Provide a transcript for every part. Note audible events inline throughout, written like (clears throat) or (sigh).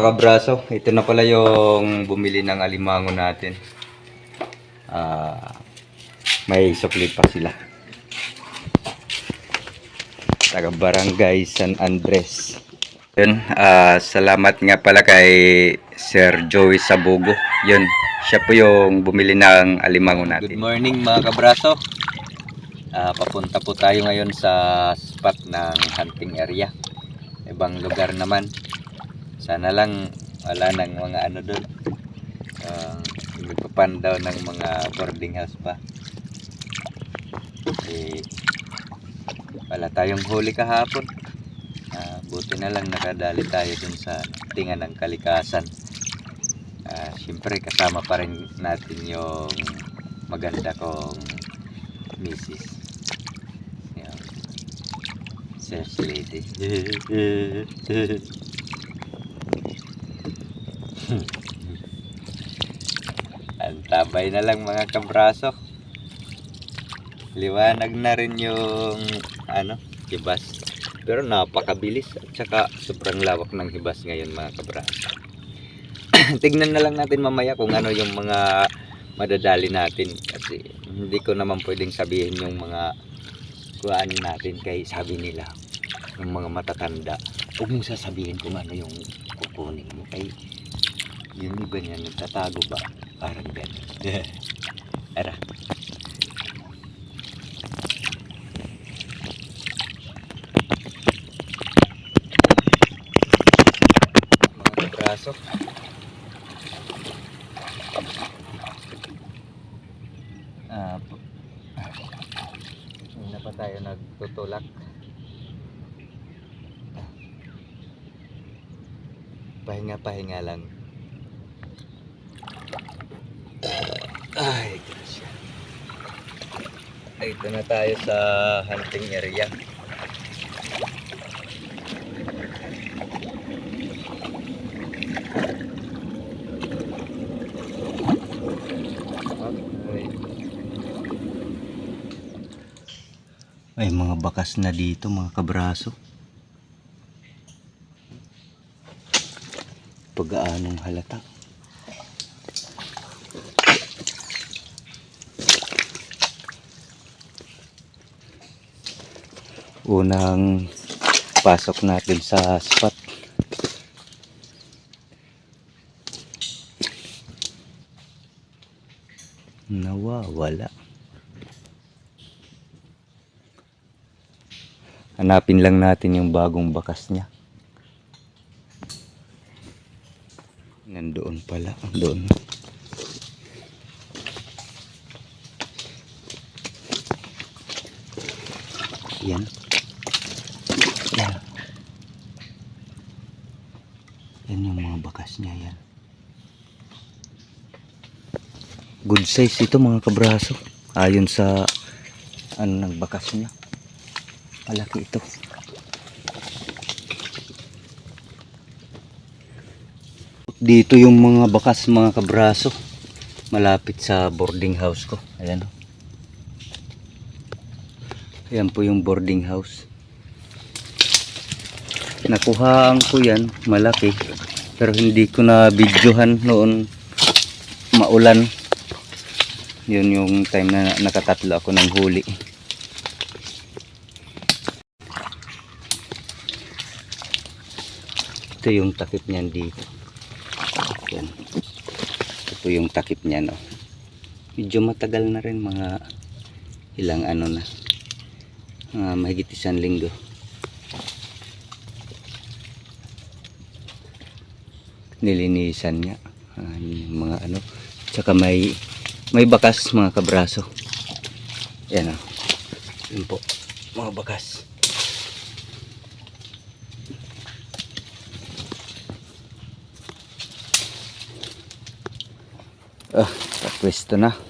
Mga braso, ito na pala yung bumili ng alimango natin. Ah, may sukli pa sila. Taga Barangay San Andres. Yun, ah, salamat nga pala kay Sir Joey Sabugo. Yun, siya po yung bumili ng alimango natin. Good morning mga kabraso. Ah, papunta po tayo ngayon sa spot ng hunting area. Ibang lugar naman. Sana lang wala nang mga ano doon. Uh, nagpapan daw ng mga boarding house pa. Eh, wala tayong huli kahapon. Ah, buti na lang nakadali tayo dun sa tingan ng kalikasan. Ah, Siyempre kasama pa rin natin yung maganda kong misis. Yan. Search lady. (laughs) Antabay na lang mga kabraso. Liwanag na rin yung ano, hibas. Pero napakabilis at saka sobrang lawak ng hibas ngayon mga kabraso. (clears throat) Tignan na lang natin mamaya kung ano yung mga madadali natin kasi hindi ko naman pwedeng sabihin yung mga kuhaan natin kay sabi nila yung mga matatanda huwag mong sasabihin kung ano yung kukunin mo kay yung iba niya nagtatago ba? Parang gano'n (laughs) ara mga braso ah hindi na pa tayo nagtutulak. Pahinga pahinga lang ay grasya dito na tayo sa hunting area. May mga bakas na dito mga kabraso. Pag-aanong halata. Unang pasok natin sa spot. Nawawala. Hanapin lang natin yung bagong bakas niya. Nandoon pala. Doon. Yan. Yan yung mga bakas niya yan. Good size ito mga kabraso. Ayon sa ano ng bakas niya. Malaki ito. Dito yung mga bakas mga kabraso. Malapit sa boarding house ko. Ayan. oh. Ayan po yung boarding house. Nakuhaan ko yan. Malaki. Pero hindi ko na videohan noon maulan. Yun yung time na nakatatlo ako ng huli. Ito yung takip niyan dito. Yan. Ito yung takip niya no. Medyo matagal na rin mga ilang ano na. Mga mahigit isang linggo. Nilinisan. Ah, yung mga ano. Tsaka may may bakas mga kabraso. Yan o. Yun po. Mga bakas. Ah, tapwesto na.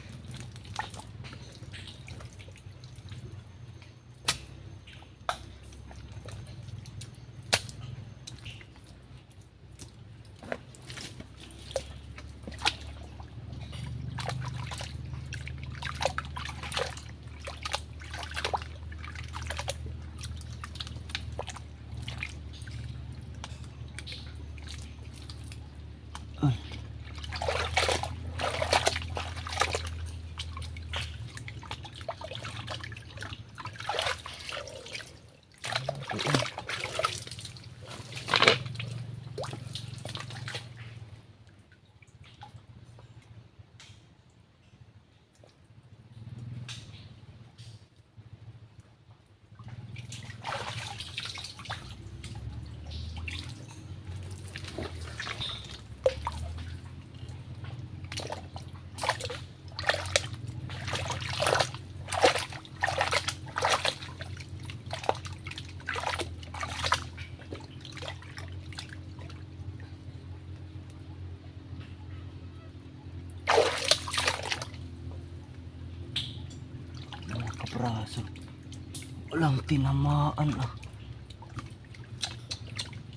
tinamaan ah.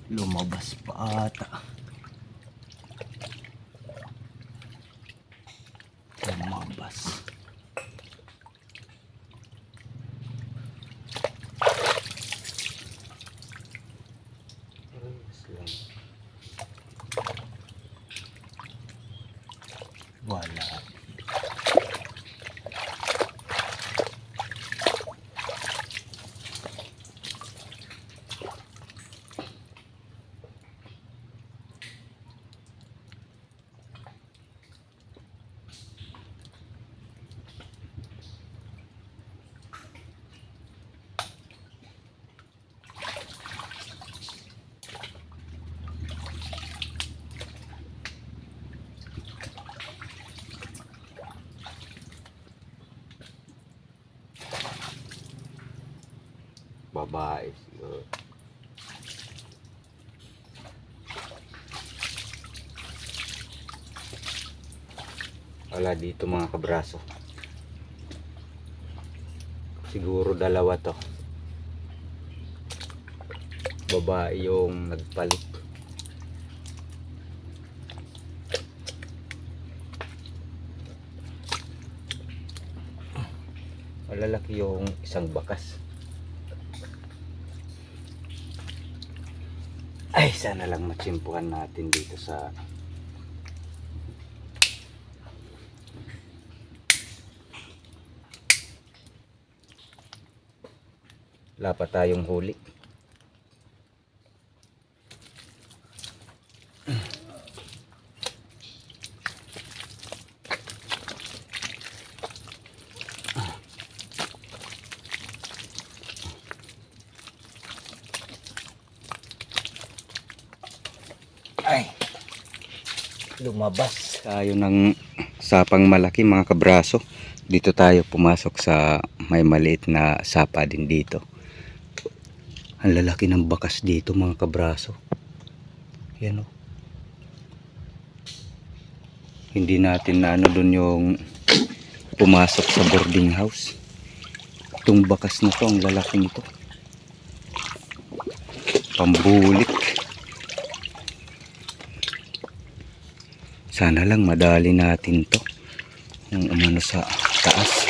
Lumabas pa ata. Lumabas. Wala. Babae siguro. Wala dito mga kabraso. Siguro dalawa to. Babae yung nagpalit. Malalaki yung isang bakas. Ay, sana lang matsimpuhan natin dito sa Wala pa tayong huli. Lumabas. Tayo ng sapang malaki mga kabraso. Dito tayo pumasok sa may maliit na sapa din dito. Ang lalaki ng bakas dito mga kabraso. Yan o hindi natin na ano dun yung pumasok sa boarding house. Itong bakas na to ang lalaki nito pambulik Sana lang madali natin to. Yung umano sa taas.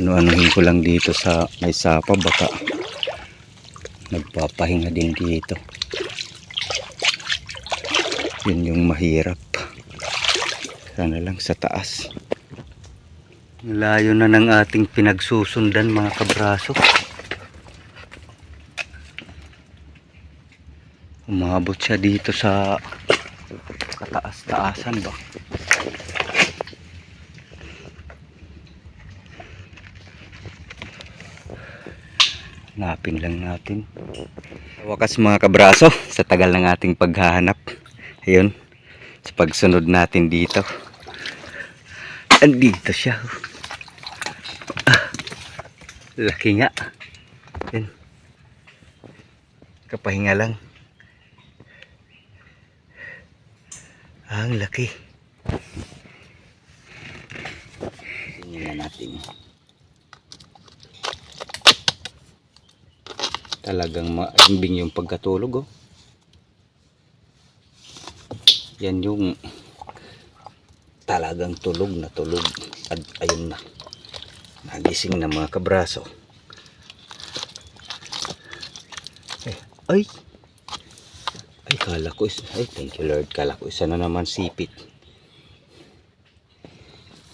Ano-anuhin ko lang dito sa may sapa baka nagpapahinga din dito. Yun yung mahirap. Sana lang sa taas. Layo na ng ating pinagsusundan mga kabraso. Umabot siya dito sa kataas-taasan ba? Hanapin lang natin. Wakas mga kabraso, sa tagal ng ating paghahanap. Ayun, sa pagsunod natin dito. Andito siya. Ah, laki nga. Yan. Kapahinga lang. Ang laki. Tingnan natin. Talagang maimbing yung pagkatulog oh. Yan yung talagang tulog na tulog. At ayun na. Nagising na mga kabraso. Eh, ay! Kala ko is, ay, thank you Lord. Kala isa na naman sipit.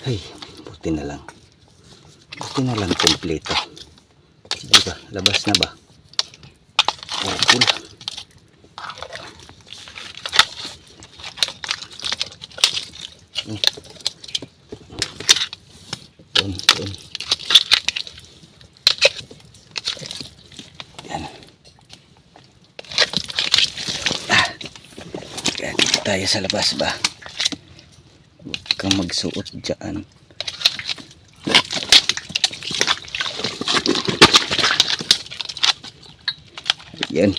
Ay, buti na lang. Buti na lang kompleto. Sige ba, labas na ba? Oh, cool. Hmm. Doon, doon. Yan. Ah. Kaya dito tayo sa labas ba? Huwag kang magsuot dyan. Yan.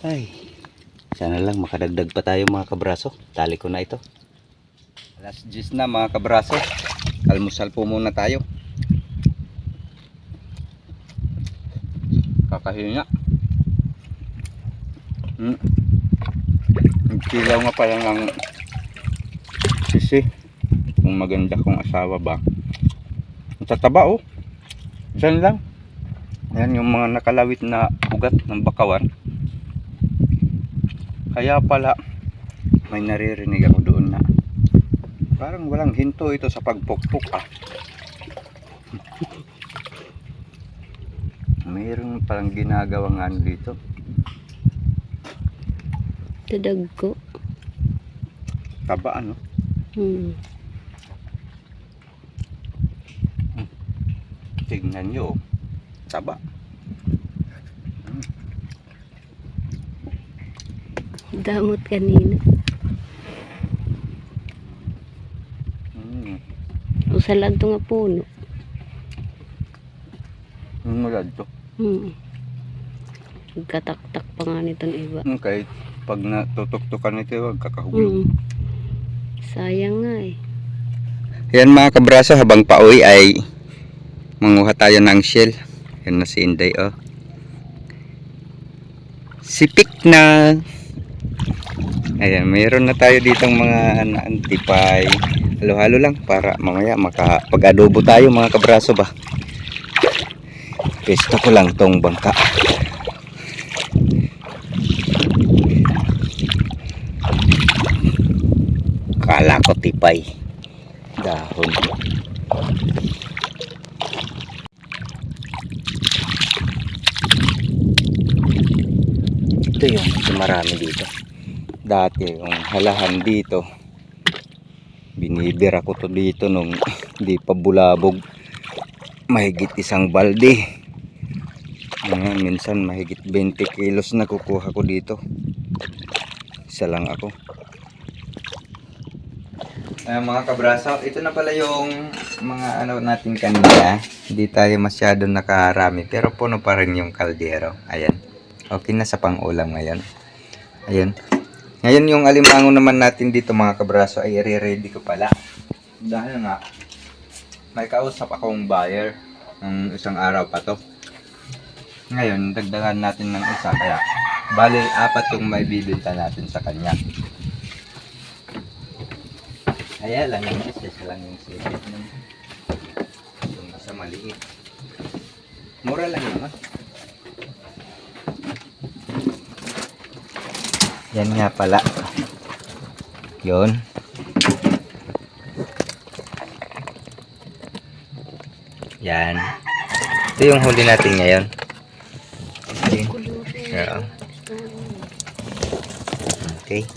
Ay. Sana lang makadagdag pa tayo mga kabraso. Tali ko na ito. Alas 10 na mga kabraso. Almusal po muna tayo. Kakahinga. Hmm. Nagsilaw nga pala ng sisi. Kung maganda kong asawa ba. Tataba oh. Diyan lang. Ayan yung mga nakalawit na ugat ng bakawan. Kaya pala may naririnig ako doon na parang walang hinto ito sa pagpukpok ah. (laughs) Mayroon palang ginagawang ano dito. Dadag ko. Taba ano? Hmm. Tignan nyo. oh. Taba. Damot kanina. Hmm. Usalan to nga puno. Nunulad to. Hmm. Katak-tak pa nga nitong iba. Hmm, kahit pag natutuktukan ito, wag kakahulog. Hmm. Sayang nga eh. Yan mga kabraso, habang pauwi ay manguha tayo ng shell. Yan na si Inday oh. Sipik na. Ayan, mayroon na tayo ditong mga naantipay. Halo-halo lang para mamaya makapag-adobo tayo mga kabraso ba. Pesto ko lang tong bangka. Tipay dahon. Ito yung marami dito. Dati yung halahan dito. Binibira ko to dito nung (laughs) di pa bulabog. Mahigit isang balde. Ngayon, minsan mahigit 20 kilos na kukuha ko dito. Isa lang ako. Ayan mga kabraso, ito na pala yung mga ano natin kanina. Hindi tayo masyado nakarami pero puno pa rin yung kaldero. Ayan. Okay na sa pang-ulam ngayon. Ayan. Ngayon yung alimango naman natin dito mga kabraso ay i-ready ko pala. Dahil nga may kausap akong buyer ng isang araw pa to. Ngayon, dagdagan natin ng isa kaya bali apat yung may bibinta natin sa kanya. Kaya lang yung isa isa lang yung sipit naman. Yung isa maliit. Mura lang naman. Yan nga pala. Yun. Yan. Ito yung huli natin ngayon. Okay. Okay.